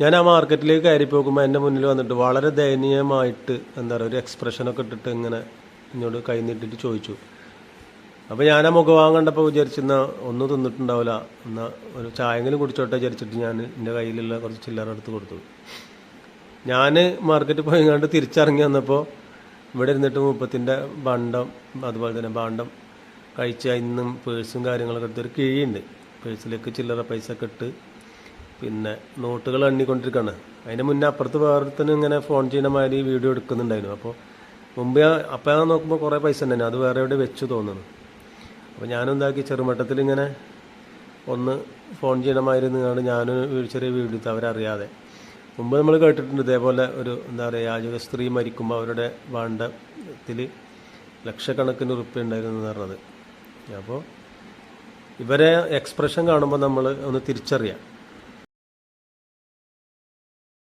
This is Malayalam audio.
ഞാൻ ആ മാർക്കറ്റിലേക്ക് കയറി പോകുമ്പോൾ എന്റെ മുന്നിൽ വന്നിട്ട് വളരെ ദയനീയമായിട്ട് എന്താ പറയുക ഒരു എക്സ്പ്രഷനൊക്കെ ഇട്ടിട്ട് ഇങ്ങനെ എന്നോട് കൈ നീട്ടിട്ട് ചോദിച്ചു. അപ്പോൾ ഞാൻ ആ മുഖഭാവം കണ്ടപ്പോൾ വിചാരിച്ചെന്നാ ഒന്നും തിന്നിട്ടുണ്ടാവില്ല. എന്നാൽ ഒരു ചായെങ്കിലും കുടിച്ചോട്ടെ വിചാരിച്ചിട്ട് ഞാൻ എന്റെ കയ്യിലുള്ള കുറച്ച് ചില്ലറ എടുത്ത് കൊടുത്തു. ഞാൻ മാർക്കറ്റിൽ പോയി കണ്ട് തിരിച്ചിറങ്ങി വന്നപ്പോൾ ഇവിടെ ഇരുന്നിട്ട് മുപ്പത്തിന്റെ ബണ്ടം അതുപോലെ തന്നെ ബാണ്ടം കഴിച്ച് ഇന്നും പേഴ്സും കാര്യങ്ങളൊക്കെ എടുത്തൊരു കിഴിയുണ്ട്. പേഴ്സിലേക്ക് ചില്ലറ പൈസ ഒക്കെ ഇട്ട് പിന്നെ നോട്ടുകൾ എണ്ണിക്കൊണ്ടിരിക്കുകയാണ് അതിന് മുന്നേ അപ്പുറത്ത് വേറെത്തന്നെ ഇങ്ങനെ ഫോൺ ചെയ്യുന്ന മാതിരി വീഡിയോ എടുക്കുന്നുണ്ടായിരുന്നു. അപ്പോൾ മുമ്പ് ഞാൻ അപ്പം ഞാൻ നോക്കുമ്പോൾ കുറേ പൈസ ഉണ്ടായിരുന്നു അത് വേറെ എവിടെ വെച്ചു തോന്നുന്നു. അപ്പോൾ ഞാനെന്താക്കി ചെറുമട്ടത്തിൽ ഇങ്ങനെ ഒന്ന് ഫോൺ ചെയ്യണ മാതിരി നിന്നാണ് ഞാനും ഒരു ചെറിയ വീഡിയോ എടുത്ത് അവരറിയാതെ. മുമ്പ് നമ്മൾ കേട്ടിട്ടുണ്ട് ഇതേപോലെ ഒരു എന്താ പറയുക യാചക സ്ത്രീ മരിക്കുമ്പോൾ അവരുടെ വാണ്ടത്തിൽ ലക്ഷക്കണക്കിന് ഉറുപ്പ്യ ഉണ്ടായിരുന്നു എന്ന് പറഞ്ഞത്. അപ്പോൾ ഇവരെ എക്സ്പ്രഷൻ കാണുമ്പോൾ നമ്മൾ ഒന്ന് തിരിച്ചറിയാം.